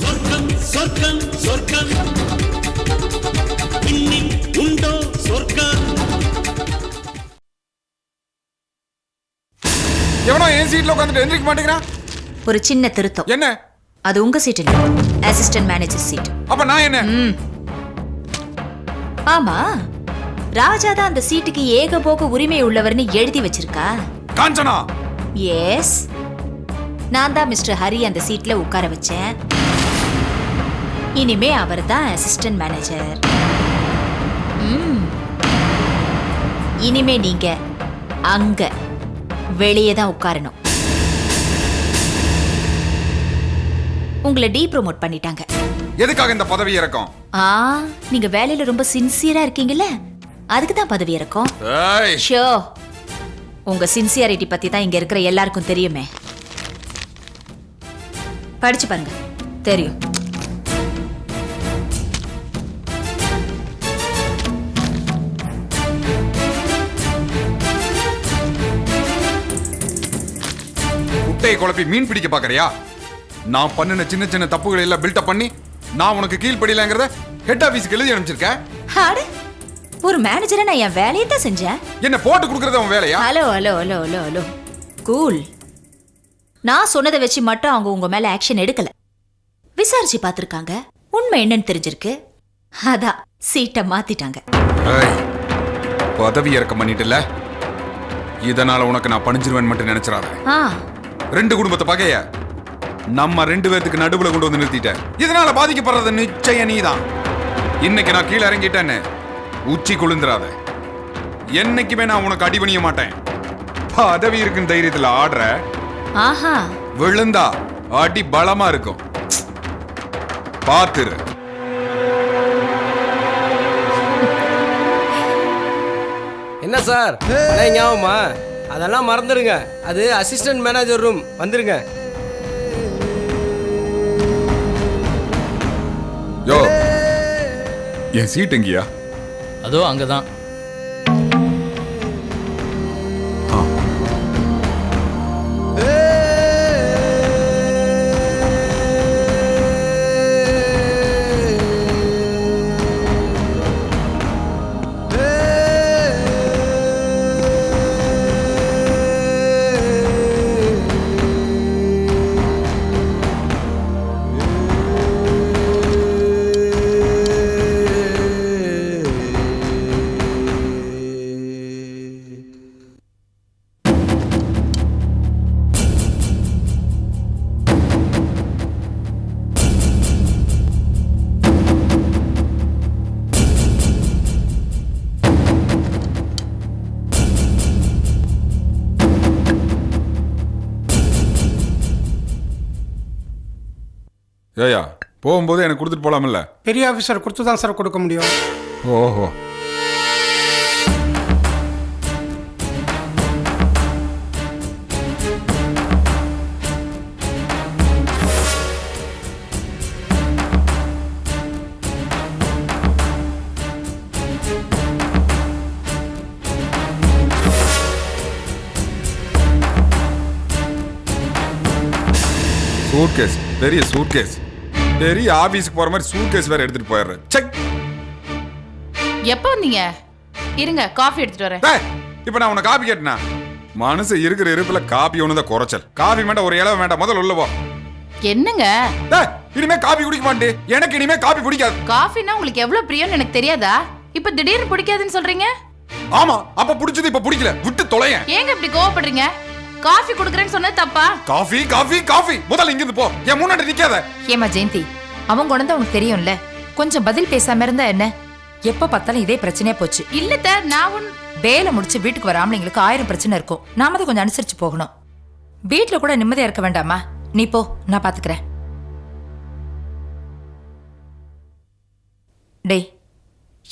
சொர்க்கம் சொர்க்கம் சொர்க்கம். இன்னி உண்டோ சொர்க்கம்? எவனோ என் சீட்ல உட்காந்துட்டு எந்திரிக்க மாட்டேங்கிறான் ஒரு சின்ன திருத்தம். என்ன? அது உங்க சீட் இல்ல அசிஸ்டன்ட் மேனேஜர் சீட் அப்ப நான் என்ன? ஆமா. ராஜா தான் அந்த சீட்டுக்கு ஏகபோக உரிமை உள்ளவர்னு எழுதி வச்சிருக்கா? காஞ்சனா! எஸ் நான் தான் மிஸ்டர் ஹரி அந்த சீட்ல உட்கார வச்சேன். இனிமே அவர் தான் அசிஸ்டன்ட் மேனேஜர். இனிமே நீங்க அங்க வெளியே தான் உட்காரணும். உங்களை டீ ப்ரோமோட் பண்ணிட்டாங்க. எதுக்காக இந்த பதவி இறக்கம்? ஆ நீங்க வேலையில ரொம்ப சின்சியரா இருக்கீங்கல்ல? அதுக்கு தான் பதவி இருக்கும் ஷோ. உங்க சின்சியாரிட்டி பத்தி தான் இங்க இருக்கிற எல்லாருக்கும் தெரியுமே. படிச்சு பாருங்க. தெரியும். குட்டையை குழப்பி மீன் பிடிக்க பாக்குறியா? நான் பண்ணின சின்ன சின்ன தப்புகளை எல்லாம் பில்டப் பண்ணி நான் உனக்கு கீழ்ப்படியலங்கிறத ஹெட் ஆபீஸ்க்கு எழுதி அனுப்பிச்சிருக்கேன். ஒரு மேனேஜரா நான் என் வேலையை தான் செஞ்சேன். என்ன போட்டு கொடுக்கறது அவன் வேலையா? Hello hello hello hello hello. Cool நான் சொன்னதை வச்சு மட்டும் அவங்க உங்க மேல ஆக்ஷன் எடுக்கல. விசாரிச்சு பார்த்திருக்காங்க. உண்மை என்னன்னு தெரிஞ்சிருக்கு. அதான் சீட்டை மாத்திட்டாங்க. பதவி இறக்கம் பண்ணிட்டுல? இதனால உனக்கு நான் பணிஞ்சிருவேன் மட்டும் நினைச்சிடாத. ஆ. ரெண்டு குடும்பத்தை பகைய நம்ம ரெண்டு பேத்துக்கு நடுவுல கொண்டு வந்து நிறுத்திட்டேன் இதனால பாதிக்கப்படுறது நிச்சயம் நீதான். இன்னைக்கு நான் கீழே இறங்கிட்டேன்னு உச்சி குளிந்துராத என்னைக்குமே நான் உனக்கு அடிபணிய மாட்டேன். பதவி இருக்குன்னு தைரியத்துல ஆடுற. ஆஹா. விழுந்தா அடி பலமா இருக்கும். பாத்துரு. என்ன சார்? ஞாபகமா? அதெல்லாம் மறந்துடுங்க அது அசிஸ்டன்ட் மேனேஜர் ரூம் வந்துருங்க. யோ என் சீட் எங்கயா? அதோ அங்கதான். ஏயா போகும்போது எனக்கு கொடுத்துட்டு போலாம்ல பெரிய ஆஃபீஸர் கொடுத்து தான் சார் கொடுக்க முடியும். ஓஹோ. சூட்கேஸ். பெரிய சூட்கேஸ். பெரிய ஆபீஸ்க்கு போற மாதிரி சூட்கேஸ் வேற எடுத்துட்டு போயிடுறேன். செக் எப்போ வந்தீங்க? இருங்க காஃபி எடுத்துட்டு வரேன். டேய், இப்ப நான் உன காப்பி கேட்டனா? மனசு இருக்கிற இருப்புல காப்பி ஒண்ணு தான் குறைச்சல். காபி வேண்டாம் ஒரு இளவு வேண்டாம் முதல்ல உள்ள போ. என்னங்க? டேய், இனிமே காபி குடிக்க மாட்டே எனக்கு இனிமே காபி பிடிக்காது. காஃபினா உங்களுக்கு எவ்வளவு பிரியம்னு எனக்கு தெரியாதா? இப்ப திடீர்னு பிடிக்காதுன்னு சொல்றீங்க? ஆமா அப்ப பிடிச்சது இப்ப பிடிக்கல. விட்டு தொலையேன். ஏங்க இப்படி கோவப்படுறீங்க? காஃபி குடுக்கறேன்னு சொன்னது தப்பா? Coffee coffee coffee. முதல்ல இங்க இருந்து போ. என் முன்னாடி நிக்காத. ஏமா ஜெயந்தி அவன் குணம் உனக்கு தெரியும்ல? கொஞ்சம் பதில் பேசாம இருந்தா என்ன? எப்ப பார்த்தாலும் இதே பிரச்சனையே போச்சு. இல்ல த நான் உன் வேலை முடிச்சு வீட்டுக்கு வர ஆம்பளைங்களுக்கு ஆயிரம் பிரச்சனை இருக்கும். நாம தான் கொஞ்சம் அனுசரிச்சு போகணும். வீட்ல கூட நிம்மதியா இருக்க வேண்டாமா? நீ போ நான் பாத்துக்கிறேன். டேய்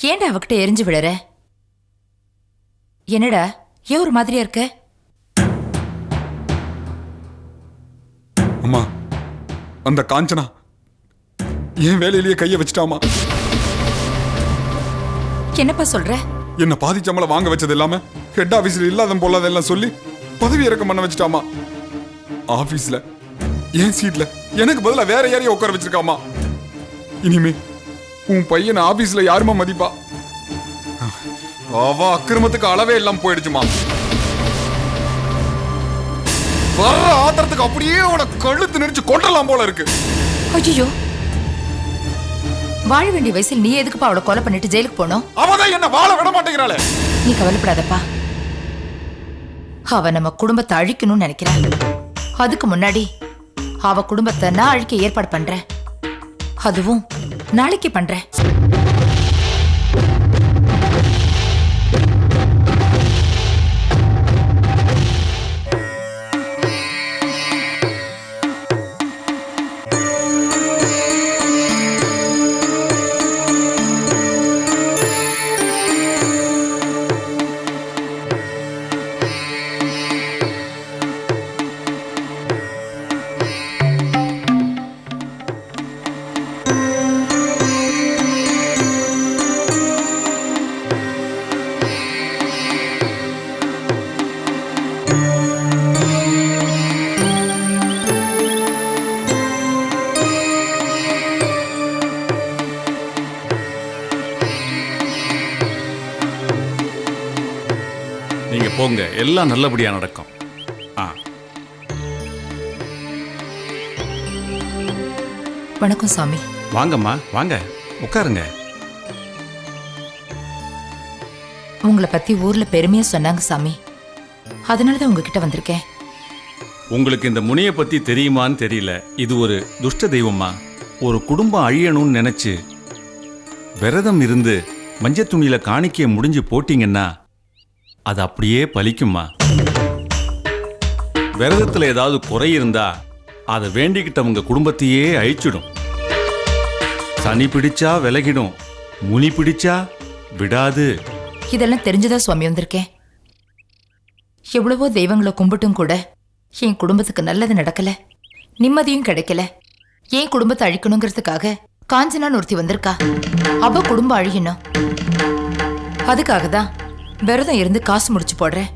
ஏன்டா அவகிட்ட எரிஞ்சு விழற? என்னடா ஏன் ஒரு மாதிரியா இருக்க? அம்மா அந்த காஞ்சனா என் வேலையிலேயே கைய வச்சுட்டாமா? என்னப்பா சொல்ற? என்ன பாதி சம்பளம் வாங்க வச்சது இல்லாம ஹெட் ஆபீஸ்ல இல்லாத போலாதெல்லாம் சொல்லி பதவி இறக்கம் பண்ண வச்சுட்டாமா? ஆபீஸ்ல என் சீட்ல எனக்கு பதிலா வேற யாரையும் உட்கார வச்சிருக்காமா? இனிமே உன் பையன் ஆபீஸ்ல யாருமா மதிப்பா? அவ அக்கிரமத்துக்கு அளவே எல்லாம் போயிடுச்சுமா? வர்ற ஆத்திரத்துக்கு அப்படியே உனக்கு கழுத்து நெரிச்சு கொட்டலாம் போல இருக்கு. ஐயோ வாழ வேண்டிய வயசில் நீ எதுக்குப்பா அவளை கொலை பண்ணிட்டு ஜெயிலுக்கு போனோம்? அவதான் என்ன வாழ விட மாட்டேங்கிறாளே. நீ கவலைப்படாதப்பா. அவ நம்ம குடும்பத்தை அழிக்கணும்னு நினைக்கிறா. அதுக்கு முன்னாடி அவ குடும்பத்தை நான் அழிக்க ஏற்பாடு பண்றேன். அதுவும் நாளைக்கு பண்றேன். எல்லாம் நல்லபடியா நடக்கும். ஆ. வணக்கம் சாமி. வாங்கம்மா வாங்க உட்காருங்க. உங்களை பத்தி ஊர்ல பெருமையா சொன்னாங்க சாமி. அதனாலதான் உங்ககிட்ட வந்திருக்கேன். உங்களுக்கு இந்த முனியை பத்தி தெரியுமான்னு தெரியல. இது ஒரு துஷ்ட தெய்வமா ஒரு குடும்பம் அழியணும்னு நினைச்சு விரதம் இருந்து மஞ்சள் துணியில காணிக்கைய முடிஞ்சு போட்டீங்கன்னா அது அப்படியே பலிக்குமா விரதத்தில் ஏதாவது குறை இருந்தா அதை வேண்டிக்கிட்டவங்க குடும்பத்தையே அழிச்சிடும். சனி பிடிச்சா விலகிடும் முனி பிடிச்சா விடாது. இதெல்லாம் தெரிஞ்சுதான் சுவாமி வந்திருக்கேன் எவ்வளவோ தெய்வங்களை கும்பிட்டும் கூட என் குடும்பத்துக்கு நல்லது நடக்கல நிம்மதியும் கிடைக்கல. என் குடும்பத்தை அழிக்கணுங்கிறதுக்காக காஞ்சனான்னு ஒருத்தி வந்திருக்கா? அவ குடும்பம் அழியணும். அதுக்காக தான் விரதம் இருந்து காசு முடிச்சு போடுறேன்.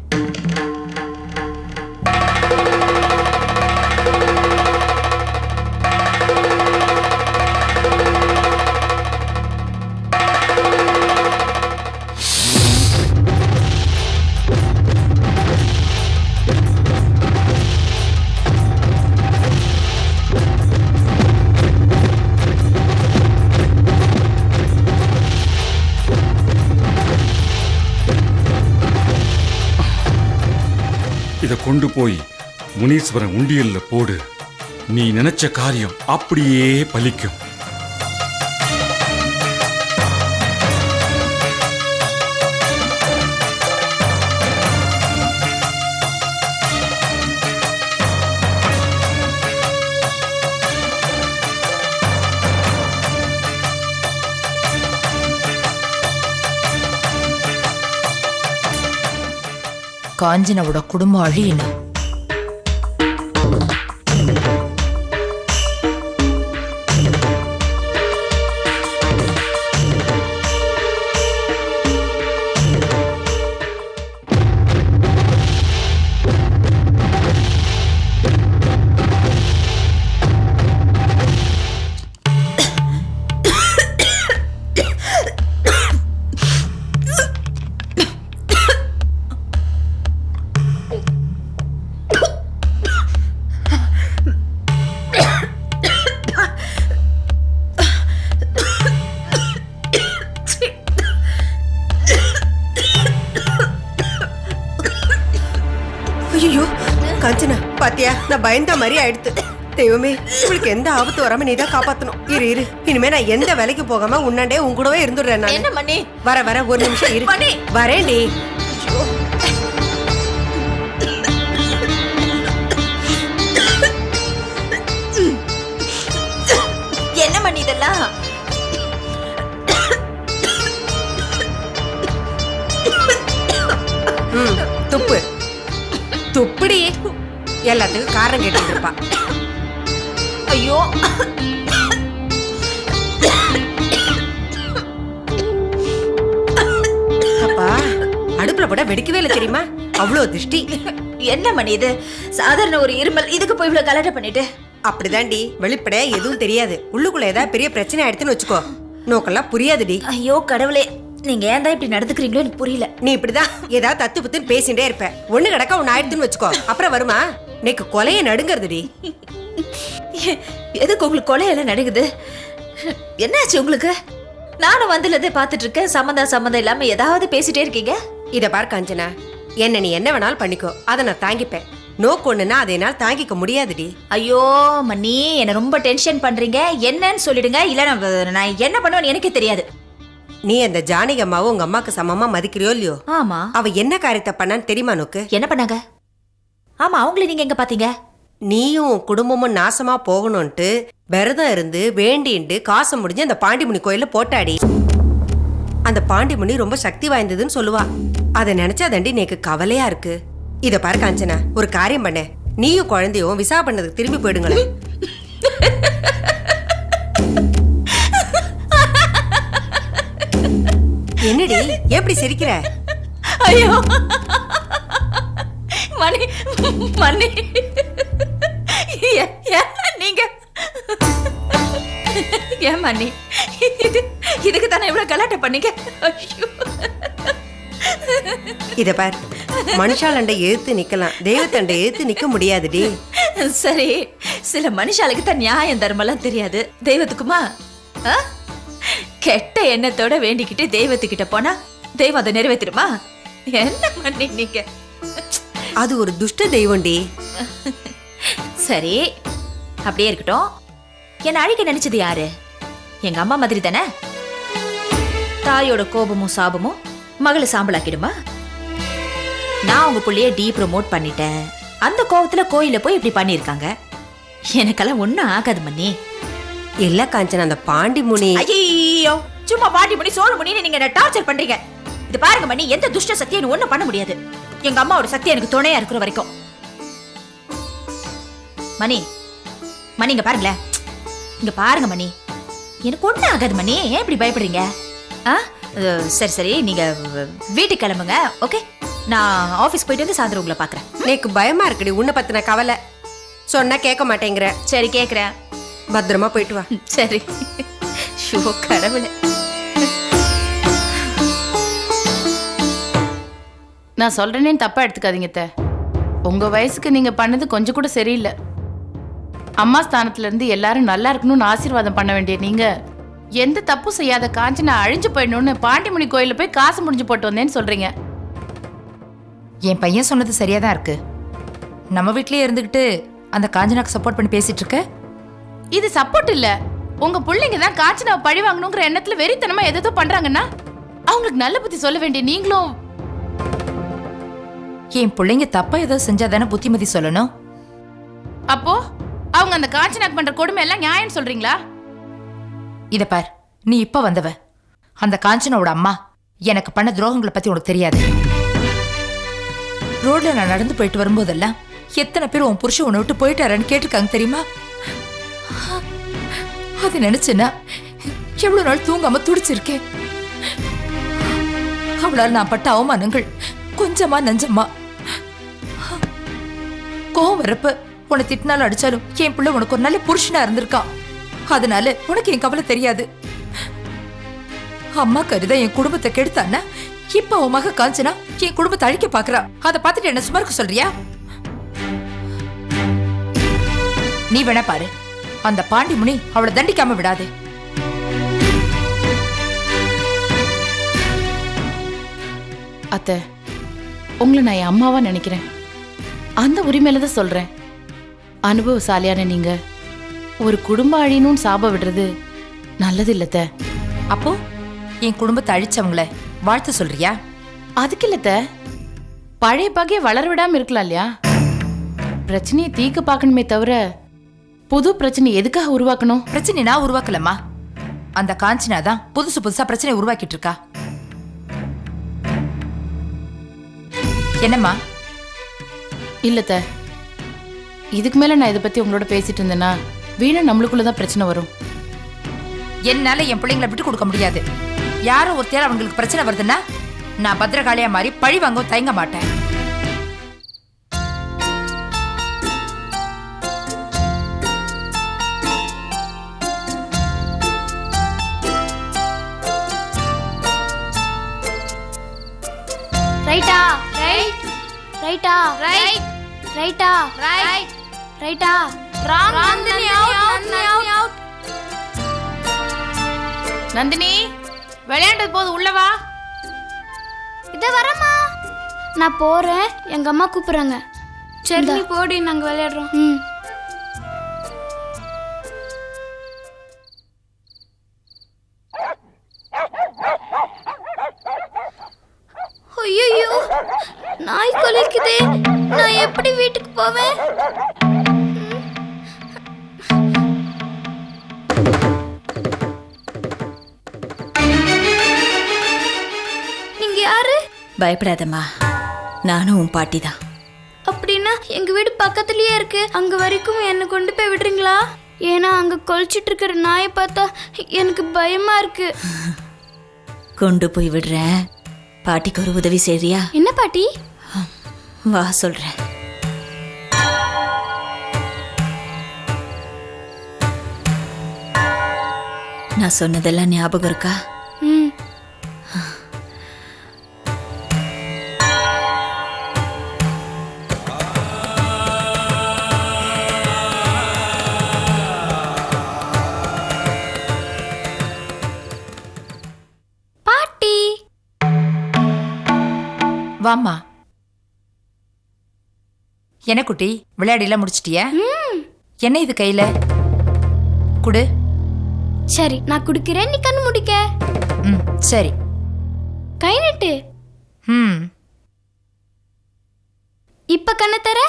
கொண்டு போய் முனீஸ்வரன் உண்டியல்ல போடு. நீ நினைச்ச காரியம் அப்படியே பலிக்கும். காஞ்சனாவோட குடும்பம் அழியணும் பயந்த மாதிரி ஆயிடுத்து. தெய்வமே உங்களுக்கு எந்த ஆபத்து வராம நீ தான் காப்பாத்தணும். இரு இரு. இனிமே நான் எந்த வேலைக்கு போகாம உன்னாண்டே உன் கூடவே இருந்துடுறேன் நான். வர வர ஒரு நிமிஷம் இரு. மணி. வரேன்டி எல்லாத்துக்கும் காரணம் கேட்டுட்டு இருப்பா. ஐயோ. அப்பா உடம்புல கூட வெடிக்கவே இல்லை தெரியுமா? அவ்வளோ திருஷ்டி. என்ன மணி இது? சாதாரண ஒரு இருமல். இதுக்கு போய் இவ்வளவு கலட்ட பண்ணிட்டு? அப்படிதான்டி. வெளிப்படையா எதுவும் தெரியாது. உள்ளுக்குள்ள ஏதாவது பெரிய பிரச்சனை ஆயிடுச்சுன்னு வச்சுக்கோ. நோக்கெல்லாம் புரியாதுடி. ஐயோ கடவுளே. நீங்க ஏன் தான் இப்படி நடந்துக்கிறீங்களோ எனக்கு புரியல. நீ இப்படிதான் ஏதாவது தத்து புத்துன்னு பேசிட்டே இருப்ப. ஒண்ணு கிடக்க ஒண்ணு ஆயிடுதுன்னு வச்சுக்கோ. அப்புறம் வருமா? நேக்கு கொலைய நடுங்கிறதுடி. எதுக்கு உங்களுக்கு கொலையெல்லாம் நடுங்குது? என்னாச்சு உங்களுக்கு? நானும் வந்துலதே பார்த்துட்டு இருக்கேன் சம்மந்தம் சம்மந்தம் இல்லாம ஏதாவது பேசிட்டே இருக்கீங்க? இத பார் காஞ்சனா. என்ன நீ என்ன வேணாலும் பண்ணிக்கோ. அதை நான் தாங்கிப்பேன். நோக்கு அதை என்னால் தாங்கிக்க முடியாதுடி. ஐயோ மணி என்ன ரொம்ப டென்ஷன் பண்றீங்க. என்னன்னு சொல்லிடுங்க. இல்ல நான் நான் என்ன பண்ணுவேன்னு எனக்கே தெரியாது. நீ அந்த ஜானகி அம்மாவை உங்க அம்மாக்கு சமமா மதிக்கிறியோ இல்லையோ? ஆமா. அவ என்ன காரியத்தை பண்ணான்னு தெரியுமா நோக்கு? என்ன பண்ணாங்க? ஆமா அவங்கள நீங்க எங்க பாத்தீங்க? நீயும் குடும்பமும் நாசமா போகணும்ட்டு விரதம் இருந்து வேண்டிண்டு காசு முடிஞ்சு அந்த பாண்டிமுனி கோயில்ல போட்டாடி. அந்த பாண்டிமுனி ரொம்ப சக்தி வாய்ந்ததுன்னு சொல்லுவா. அதை நினைச்சா தண்டி எனக்கு கவலையா இருக்கு. இத பாரு காஞ்சனா ஒரு காரியம் பண்ண. நீயும் குழந்தையும் விசா பண்ணதுக்கு திரும்பி போயிடுங்களேன் என்னடி எப்படி சிரிக்கிற? ஐயோ. மணி மணி. நீங்க. ஏன் மணி. இது இதுக்கு தானே இவ்வளவு கலாட்டை பண்ணீங்க? இத பார். மனுஷாலண்டை எழுத்து நிக்கலாம். தெய்வத்தண்டை எழுத்து நிக்க முடியாதுடி. சரி. சில மனுஷாளுக்கு தான் நியாயம் தர்மம்லாம் தெரியாது. தெய்வத்துக்குமா? கெட்ட எண்ணத்தோட வேண்டிக்கிட்டு தெய்வத்துக்கிட்ட போனா தெய்வம் அதை நிறைவேற்றிடுமா என்ன பண்ணி நீங்க? அது ஒரு துஷ்ட தெய்வம்டி. சரி அப்படியே இருக்கட்டும். என்ன அழிக்க நினைச்சது யாரு? எங்க அம்மா மாதிரி தானே? தாயோட கோபமும் சாபமும் மகளை சாம்பலாக்கிடுமா? நான் உங்க புள்ளைய டீ ப்ரோமோட் பண்ணிட்டேன். அந்த கோவத்துல கோயில போய் இப்படி பண்ணிருக்காங்க எனக்கெல்லாம் ஒண்ணும் ஆகாது மண்ணி இல்ல காஞ்சனா அந்த பாண்டி முனி. ஐயோ சும்மா பாட்டி பண்ணி சோறு பண்ணி நீங்க என்ன டார்ச்சர் பண்றீங்க? இது பாருங்க மணி எந்த துஷ்ட சக்தியும் ஒண்ணும் பண்ண முடியாது. எங்க அம்மாவோட சக்தி எனக்கு துணையா இருக்கிற வரைக்கும். மணி மணி இங்க பாருங்களேன். இங்க பாருங்க மணி. எனக்கு ஒண்ணும் ஆகாது மணி. ஏன் இப்படி பயப்படுறீங்க? ஆ? சரி சரி. நீங்க வீட்டுக்கு கிளம்புங்க ஓகே? நான் ஆபீஸ் போயிட்டு வந்து சாயந்தரம் உங்களை பாக்குறேன். எனக்கு பயமா இருக்குடி உன்னை பத்தின கவலை. சொன்னா கேட்க மாட்டேங்கிற. சரி கேக்குறேன். பத்திரமா போயிட்டு வா. சரி. ஷோ கடவுளே. நான் சொல்றேனேன்னு தப்பா எடுத்துக்காதீங்க அத்தை. உங்க வயசுக்கு நீங்க பண்ணது கொஞ்சம் கூட சரியில்லை. அம்மா ஸ்தானத்துல இருந்து எல்லாரும் நல்லா இருக்கணும்னு ஆசீர்வாதம் பண்ண வேண்டிய நீங்க எந்த தப்பும் செய்யாத காஞ்சனா அழிஞ்சு போயிடணும்னு பாண்டிமணி கோயில்ல போய் காசு முடிஞ்சு போட்டு வந்தேன்னு சொல்றீங்க. என் பையன் சொன்னது சரியா தான் இருக்கு. நம்ம வீட்லயே இருந்துகிட்டு அந்த காஞ்சனாக்கு சப்போர்ட் பண்ணி பேசிட்டு இருக்க இது சப்போர்ட் இல்ல. உங்க பிள்ளைங்க தான் காஞ்சனாவை பழி வாங்கணுங்கிற எண்ணத்துல வெறித்தனமா எதோ பண்றாங்கன்னா அவங்களுக்கு நல்ல புத்தி சொல்ல வேண்டிய நீங்களும் என் பிள்ளைங்க தப்பா ஏதோ செஞ்சாதானே புத்திமதி சொல்லணும்? அப்போ அவங்க அந்த காஞ்சனாக்கு பண்ற கொடுமை எல்லாம் நியாயம் சொல்றீங்களா? இத பார் நீ இப்ப வந்தவ. அந்த காஞ்சனாவோட அம்மா எனக்கு பண்ண துரோகங்களை பத்தி உனக்கு தெரியாது. ரோட்ல நான் நடந்து போயிட்டு வரும்போதெல்லாம் எத்தனை பேர் உன் புருஷன் உன்னை விட்டு போயிட்டாரன்னு கேட்டிருக்காங்க தெரியுமா? அது நினைச்சுன்னா எவ்வளவு நாள் தூங்காம துடிச்சிருக்கேன். அவளால் நான் பட்ட அவமானங்கள் கொஞ்சமா நஞ்சமா கோவம் வரப்ப உன்னை திட்டினாலும் அடிச்சாலும் என் பிள்ளை உனக்கு ஒரு நல்ல புருஷனா இருந்திருக்கான். அதனால உனக்கு என் கவலை தெரியாது. அம்மா கருத என் குடும்பத்தை கெடுத்தான்னா இப்ப உன் மக காஞ்சனா என் குடும்பத்தை அழிக்க பாக்குறா. அதை பார்த்துட்டு என்ன சும்மா இருக்க சொல்றியா? நீ வேணா பாரு. அந்த பாண்டி முனி அவளை தண்டிக்காம விடாது. அத்தை உங்களை நான் என் அம்மாவா நினைக்கிறேன். அந்த உரிமையில தான் சொல்றேன். அனுபவசாலியான நீங்க. ஒரு குடும்ப அழியணும்னு சாப விடுறது நல்லது இல்லத்த அப்போ என் குடும்பத்தை அழிச்சவங்கள வாழ்த்து சொல்றியா? அதுக்கு இல்லத்த பழைய பகையை வளர விடாம இருக்கலாம் இல்லையா? பிரச்சனையை தீர்க்க பார்க்கணுமே தவிர புது பிரச்சனை எதுக்காக உருவாக்கணும்? பிரச்சனை நான் உருவாக்கலம்மா. அந்த காஞ்சனா தான் புதுசு புதுசா பிரச்சனை உருவாக்கிட்டு இருக்கா. என்னம்மா? இல்லத்த இதுக்கு மேல நான் இதை பத்தி உங்களோட பேசிட்டு இருந்தேன்னா வீணா நம்மளுக்குள்ளதான் பிரச்சனை வரும். என்னால என் பிள்ளைங்களை விட்டு கொடுக்க முடியாது. யாரோ ஒருத்தையார் அவங்களுக்கு பிரச்சனை வருதுன்னா நான் பத்திரகாளியா மாதிரி பழி வாங்க தயங்க மாட்டேன். ரைட்டா ரைட் ரைட்டா. ரைட் ரைட்டா ரைட் ரைட்டா wrong Nandini out Nandini out Nandini விளையாண்டது போது உள்ள வா. இத வரமா நான் போறேன் எங்க அம்மா கூப்பிடுறாங்க. சரி நீ போடி நாங்க விளையாடுறோம். ம். பயப்படாதம்மா. நானும் உன் பாட்டி தான் அப்படின்னா எங்க வீடு பக்கத்துலயே இருக்கு. அங்க வரைக்கும் என்ன கொண்டு போய் விடுறீங்களா? ஏன்னா அங்க கொலைச்சிட்டு இருக்கிற நாயை பார்த்தா எனக்கு பயமா இருக்கு. கொண்டு போய் விடுறேன். பாட்டிக்கு ஒரு உதவி செய்றியா? என்ன பாட்டி? வா சொல்றேன். நான் சொன்னதெல்லாம் ஞாபகம் இருக்கா? வாம்மா. என்ன குட்டி விளையாடிலாம் முடிச்சிட்டியா? என்ன இது கையில? குடு. சரி நான் குடுக்கிறேன் நீ கண்ணு முடிக்க. ம் சரி. கை நட்டு. ம். இப்ப கண்ணை தர?